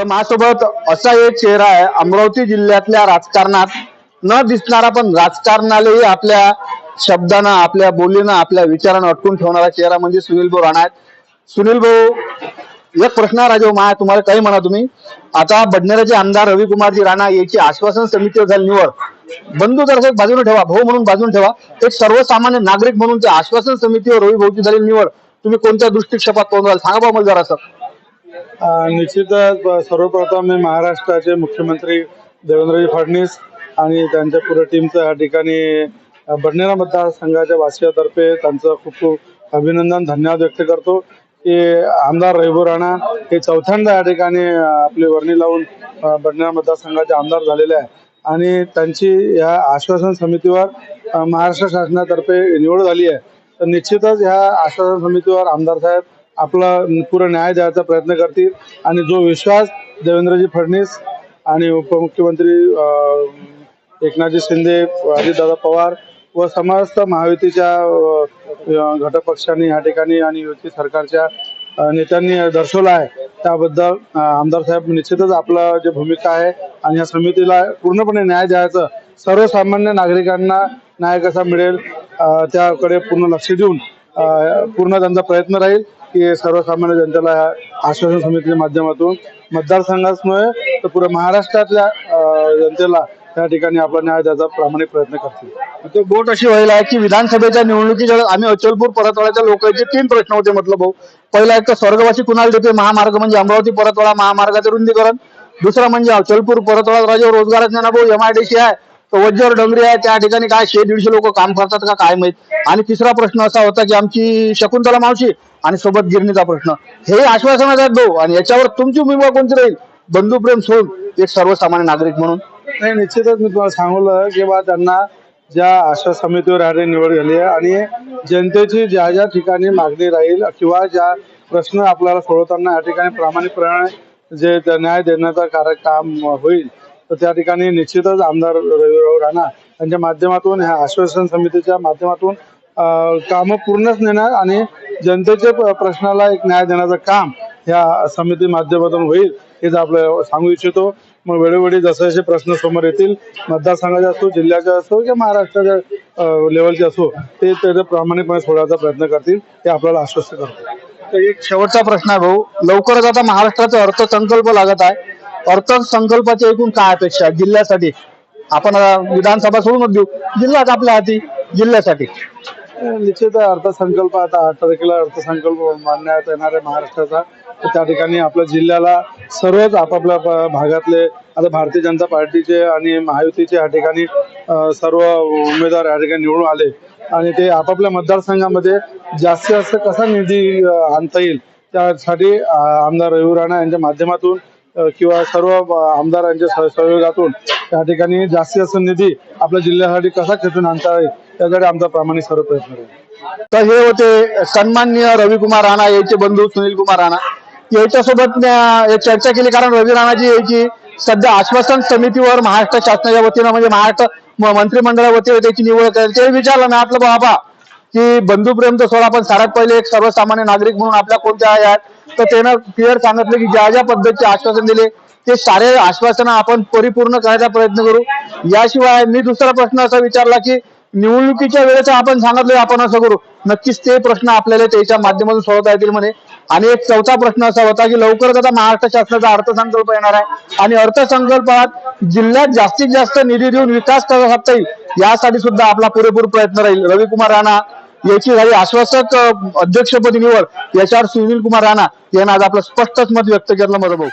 तर माझ्यासोबत असा एक चेहरा आहे अमरावती जिल्ह्यातल्या राजकारणात. न दिसणारा पण राजकारणालाही आपल्या शब्दानं आपल्या बोलीनं आपल्या विचारानं अटकून ठेवणारा चेहरा म्हणजे सुनील भाऊ राणा आहेत. सुनील भाऊ एक प्रश्न राजेव माया तुम्हाला काही म्हणा तुम्ही. आता बडनेराचे आमदार रविकुमारजी राणा याची आश्वासन समितीवर झाली निवड. बंधू दर्शक एक ठेवा भाऊ म्हणून बाजून ठेवा. एक सर्वसामान्य नागरिक म्हणून त्या आश्वासन समितीवर रवी भाऊची झाली निवड तुम्ही कोणत्या दृष्टिक्षेपात तोंडाल सांगा बा मला जरासं. सर निश्चितच सर्वप्रथम मी महाराष्ट्राचे मुख्यमंत्री देवेंद्रजी फडणवीस आणि त्यांच्या पुरे टीमचं या ठिकाणी बडनेरा मतदारसंघाच्या वासियातर्फे त्यांचं खूप खूप अभिनंदन धन्यवाद व्यक्त करतो की आमदार रहिबू राणा हे चौथ्यांदा या ठिकाणी आपली वर्णी लावून बडनेरा मतदारसंघाचे आमदार झालेले आहे. आणि त्यांची या आश्वासन समितीवर महाराष्ट्र शासनातर्फे निवड झाली आहे. तर निश्चितच ह्या आश्वासन समितीवर आमदार साहेब आपला पूर्ण न्याय द्यायचा प्रयत्न करतील. आणि जो विश्वास देवेंद्रजी फडणवीस आणि उपमुख्यमंत्री एकनाथजी शिंदे अजितदादा पवार व समस्त महायुतीच्या घटक पक्षांनी या ठिकाणी आणि युती सरकारच्या नेत्यांनी दर्शवला आहे. त्याबद्दल आमदार साहेब निश्चितच आपलं जे भूमिका आहे आणि या समितीला पूर्णपणे न्याय द्यायचं. सर्वसामान्य नागरिकांना न्याय कसा मिळेल त्याकडे पूर्ण लक्ष देऊन पूर्ण त्यांचा प्रयत्न राहील. की सर्वसामान्य जनतेला आश्वासन समितीच्या माध्यमातून मतदारसंघाच नव्हे तर पुऱ्या महाराष्ट्रातल्या जनतेला त्या ठिकाणी आपला न्याय द्यायचा प्रामाणिक प्रयत्न करतील. ते बोट अशी व्हायला आहे की विधानसभेच्या निवडणुकीच्या आम्ही अचलपूर परतवाड्याच्या लोकांचे तीन प्रश्न होते म्हटलं भाऊ. पहिला एक तर स्वर्गवासी कुणाला देते महामार्ग म्हणजे अमरावती परतवाडा महामार्गाचे रुंदीकरण. दुसरा म्हणजे अचलपूर परतवाडा राजा रोजगारात नाही ना भाऊ? एमआयडीसी आहे. वज्जर डोंगरी आहे त्या ठिकाणी काय शे दीडशे लोक काम करतात का काय माहीत? आणि तिसरा प्रश्न असा होता की आमची शकुंतला मावशी आणि सोबत गिरणीचा प्रश्न. हे आश्वासनात आहेत भाऊ आणि याच्यावर तुमची भूमिका कोणती राहील? बंधुप्रेम सोडून एक सर्वसामान्य नागरिक म्हणून. नाही निश्चितच मी तुम्हाला सांगलं की बा त्यांना ज्या आशा समितीवर या निवड झाली आहे आणि जनतेची ज्या ज्या ठिकाणी मागणी राहील किंवा ज्या प्रश्न आपल्याला सोडवताना या ठिकाणी प्रामाणिकपणे जे न्याय देण्याचं कार्य काम होईल तर त्या ठिकाणी निश्चितच आमदार रविराव राणा यांच्या माध्यमातून ह्या आश्वासन समितीच्या माध्यमातून कामं पूर्णच नेणार आणि जनतेच्या प- प्रश्नाला एक न्याय देण्याचं काम ह्या समिती माध्यमातून होईल हेच आपलं सांगू इच्छितो. मग वेळोवेळी जसे जसे प्रश्न समोर येतील मतदारसंघाचे असो जिल्ह्याचे असो किंवा महाराष्ट्राच्या लेवलचे असो ते त्याचं प्रामाणिकपणे सोडायचा प्रयत्न करतील हे आपल्याला आश्वस्त करतो तर एक शेवटचा प्रश्न आहे भाऊ. लवकरच आता महाराष्ट्राचा अर्थसंकल्प लागत आहे. अर्थसंकल्पाची एकूण काय अपेक्षा आहे जिल्ह्यासाठी? आपण विधानसभा सोडूनच देऊ. जिल्हाच आपल्या हाती? जिल्ह्यासाठी. निश्चित अर्थसंकल्प आता आठ तारखेला अर्थसंकल्प मांडण्यात येणार आहे महाराष्ट्राचा त्या ठिकाणी आपल्या जिल्ह्याला सर्वच आपापल्या भागातले आता भारतीय जनता पार्टीचे आणि महायुतीचे या ठिकाणी सर्व उमेदवार या ठिकाणी निवडून आले. आणि ते आपापल्या मतदारसंघामध्ये जास्तीत जास्त कसा निधी आणता येईल त्यासाठी आमदार रवी राणा यांच्या माध्यमातून किंवा सर्व आमदारांच्या सहयोगातून त्या ठिकाणी जास्तीत जास्त निधी आपल्या जिल्ह्यासाठी कसा खेचून आणता येईल त्यासाठी आमचा प्रामाणिक सर्व प्रयत्न राहील तर हे होते सन्माननीय रविकुमार राणा याचे बंधू सुनील कुमार राणा. यांच्यासोबत एक चर्चा केली कारण रवी राणाजी याची सध्या आश्वासन समितीवर महाराष्ट्र शासनाच्या वतीनं म्हणजे महाराष्ट्र मंत्रिमंडळा वतीनं त्याची निवड करायची ते विचारलं ना आपलं बाबा की बंधुप्रेम तर सोडा पण सर्वात पहिले एक सर्वसामान्य नागरिक म्हणून आपल्या कोणत्या यात तर त्यानं क्लिअर सांगितलं की ज्या ज्या पद्धतीचे आश्वासन दिले ते सारे आश्वासन आपण परिपूर्ण करायचा प्रयत्न करू. याशिवाय मी दुसरा प्रश्न असा विचारला की निवडणुकीच्या वेळेस आपण सांगितलं आपण असं करू. नक्कीच ते प्रश्न आपल्याला त्याच्या माध्यमातून सोडवता येतील म्हणे. आणि एक चौथा प्रश्न असा होता की लवकरच आता महाराष्ट्र शासनाचा अर्थसंकल्प येणार आहे. आणि अर्थसंकल्पात जिल्ह्यात जास्तीत जास्त निधी देऊन विकास कसा साधता येईल. यासाठी सुद्धा आपला पुरेपूर प्रयत्न राहील. रविकुमार राणा याची झाली आश्वासक अध्यक्षपदी निवड याच्यावर सुनील कुमार राणा यांना आज आपलं स्पष्टच मत व्यक्त केलं माझं भाऊ